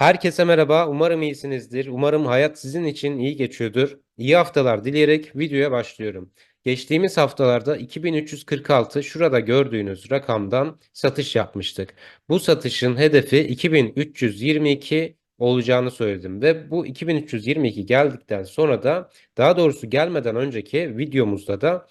Herkese merhaba. Umarım iyisinizdir. Umarım hayat sizin için iyi geçiyordur. İyi haftalar dileyerek videoya başlıyorum. Geçtiğimiz haftalarda 2346 şurada gördüğünüz rakamdan satış yapmıştık. Bu satışın hedefi 2322 olacağını söyledim ve bu 2322 geldikten sonra da daha doğrusu gelmeden önceki videomuzda da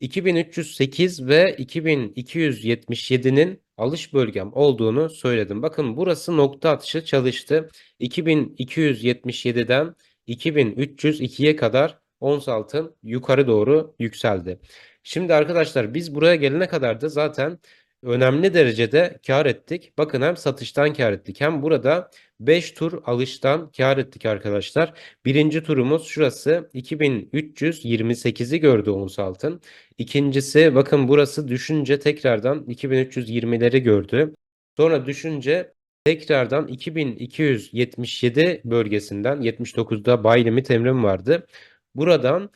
2308 ve 2277'nin alış bölgem olduğunu söyledim. Bakın burası nokta atışı çalıştı. 2277'den 2302'ye kadar ons altın yukarı doğru yükseldi. Şimdi arkadaşlar biz buraya gelene kadar da zaten önemli derecede kar ettik. Bakın hem satıştan kar ettik hem burada 5 tur alıştan kar ettik arkadaşlar. Birinci turumuz şurası 2328'i gördü ons altın. İkincisi bakın burası düşünce tekrardan 2320'leri gördü. Sonra düşünce tekrardan 2277 bölgesinden 79'da buy limit emrim vardı. Buradan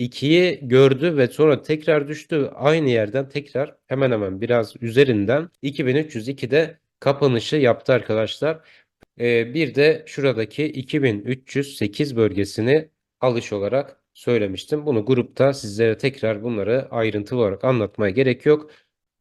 2302'yi gördü ve sonra tekrar düştü. Aynı yerden tekrar hemen hemen biraz üzerinden 2302'de kapanışı yaptı arkadaşlar. Ee, bir de şuradaki 2308 bölgesini alış olarak söylemiştim. Bunu grupta sizlere tekrar bunları ayrıntılı olarak anlatmaya gerek yok.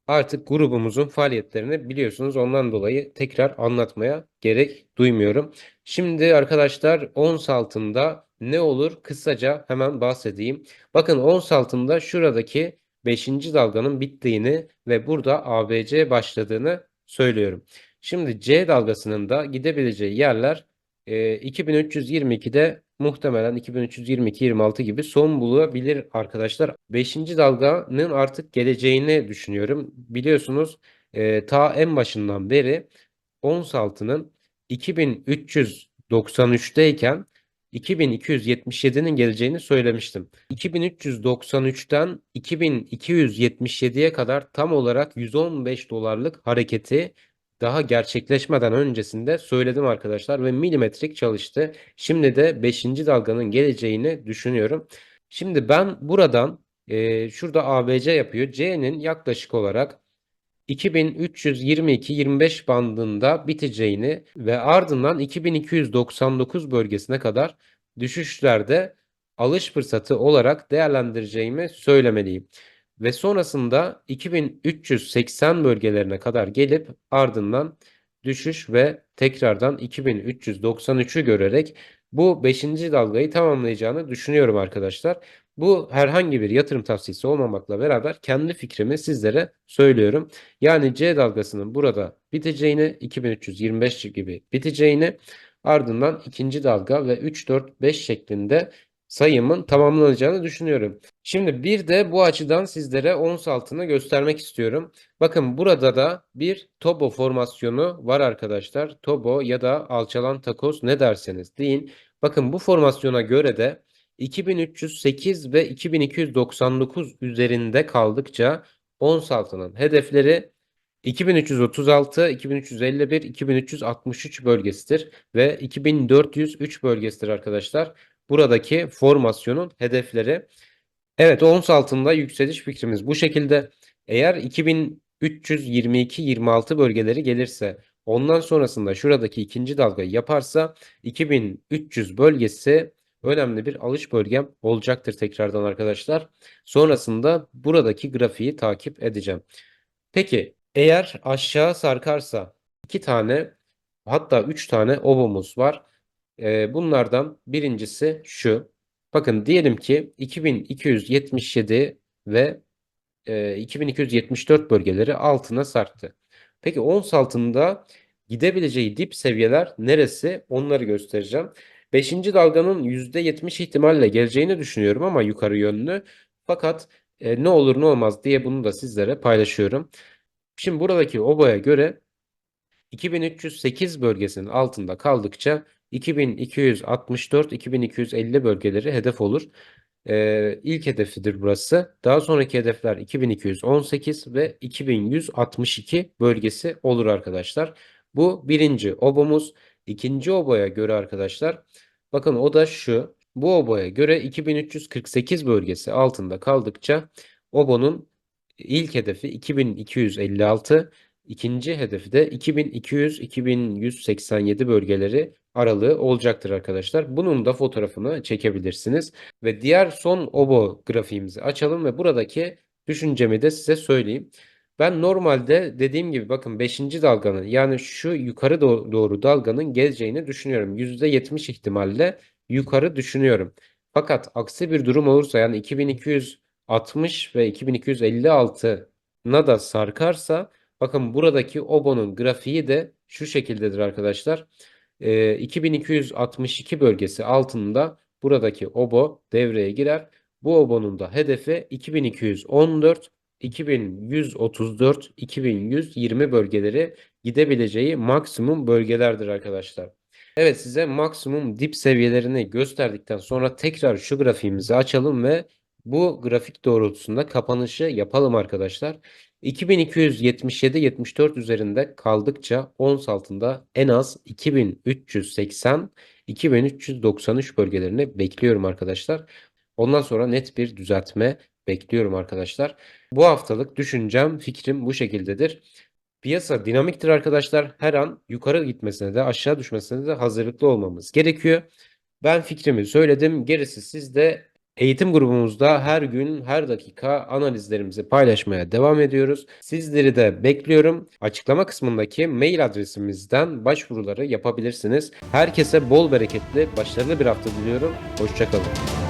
Artık grubumuzun faaliyetlerini biliyorsunuz. Ondan dolayı tekrar anlatmaya gerek duymuyorum. Şimdi arkadaşlar ons altında ne olur kısaca hemen bahsedeyim. Bakın ons altında şuradaki 5. dalganın bittiğini ve burada ABC başladığını söylüyorum. Şimdi C dalgasının da gidebileceği yerler e, 2322'de muhtemelen 2322-26 gibi son bulabilir arkadaşlar. 5. dalganın artık geleceğini düşünüyorum. Biliyorsunuz e, ta en başından beri ons altının 2393'teyken 2277'nin geleceğini söylemiştim. 2393'ten 2277'ye kadar tam olarak 115 dolarlık hareketi daha gerçekleşmeden öncesinde söyledim arkadaşlar ve milimetrik çalıştı. Şimdi de 5. dalganın geleceğini düşünüyorum. Şimdi ben buradan e, şurada ABC yapıyor. C'nin yaklaşık olarak 2322-25 bandında biteceğini ve ardından 2299 bölgesine kadar düşüşlerde alış fırsatı olarak değerlendireceğimi söylemeliyim. Ve sonrasında 2380 bölgelerine kadar gelip ardından düşüş ve tekrardan 2393'ü görerek bu 5. dalgayı tamamlayacağını düşünüyorum arkadaşlar. Bu herhangi bir yatırım tavsiyesi olmamakla beraber kendi fikrimi sizlere söylüyorum. Yani C dalgasının burada biteceğini, 2325 gibi biteceğini, ardından ikinci dalga ve 3, 4, 5 şeklinde sayımın tamamlanacağını düşünüyorum. Şimdi bir de bu açıdan sizlere ons altını göstermek istiyorum. Bakın burada da bir Tobo formasyonu var arkadaşlar. Tobo ya da alçalan takoz ne derseniz deyin. Bakın bu formasyona göre de 2308 ve 2299 üzerinde kaldıkça ons altının hedefleri 2336, 2351, 2363 bölgesidir ve 2403 bölgesidir arkadaşlar. Buradaki formasyonun hedefleri. Evet ons altında yükseliş fikrimiz bu şekilde. Eğer 2322-26 bölgeleri gelirse ondan sonrasında şuradaki ikinci dalgayı yaparsa 2300 bölgesi önemli bir alış bölgem olacaktır tekrardan arkadaşlar. Sonrasında buradaki grafiği takip edeceğim. Peki eğer aşağı sarkarsa iki tane hatta üç tane ovumuz var. Ee, bunlardan birincisi şu. Bakın diyelim ki 2277 ve e, 2274 bölgeleri altına sarktı. Peki ons altında gidebileceği dip seviyeler neresi? Onları göstereceğim. 5. dalganın %70 ihtimalle geleceğini düşünüyorum ama yukarı yönlü. Fakat e, ne olur ne olmaz diye bunu da sizlere paylaşıyorum. Şimdi buradaki oboya göre 2308 bölgesinin altında kaldıkça 2264-2250 bölgeleri hedef olur. Ee, ilk hedefidir burası. Daha sonraki hedefler 2218 ve 2162 bölgesi olur arkadaşlar. Bu birinci obomuz. İkinci oboya göre arkadaşlar bakın o da şu. Bu oboya göre 2348 bölgesi altında kaldıkça obonun ilk hedefi 2256 İkinci hedefi de 2200-2187 bölgeleri aralığı olacaktır arkadaşlar. Bunun da fotoğrafını çekebilirsiniz. Ve diğer son obo grafiğimizi açalım ve buradaki düşüncemi de size söyleyeyim. Ben normalde dediğim gibi bakın 5. dalganın yani şu yukarı do- doğru dalganın geleceğini düşünüyorum. %70 ihtimalle yukarı düşünüyorum. Fakat aksi bir durum olursa yani 2260 ve 2256'na da sarkarsa bakın buradaki obonun grafiği de şu şekildedir arkadaşlar. Ee, 2262 bölgesi altında buradaki obo devreye girer. Bu obonun da hedefi 2214 2134, 2120 bölgeleri gidebileceği maksimum bölgelerdir arkadaşlar. Evet size maksimum dip seviyelerini gösterdikten sonra tekrar şu grafiğimizi açalım ve bu grafik doğrultusunda kapanışı yapalım arkadaşlar. 2277-74 üzerinde kaldıkça ons altında en az 2380-2393 bölgelerini bekliyorum arkadaşlar. Ondan sonra net bir düzeltme bekliyorum arkadaşlar. Bu haftalık düşüncem, fikrim bu şekildedir. Piyasa dinamiktir arkadaşlar. Her an yukarı gitmesine de aşağı düşmesine de hazırlıklı olmamız gerekiyor. Ben fikrimi söyledim. Gerisi sizde. Eğitim grubumuzda her gün, her dakika analizlerimizi paylaşmaya devam ediyoruz. Sizleri de bekliyorum. Açıklama kısmındaki mail adresimizden başvuruları yapabilirsiniz. Herkese bol bereketli, başarılı bir hafta diliyorum. Hoşçakalın.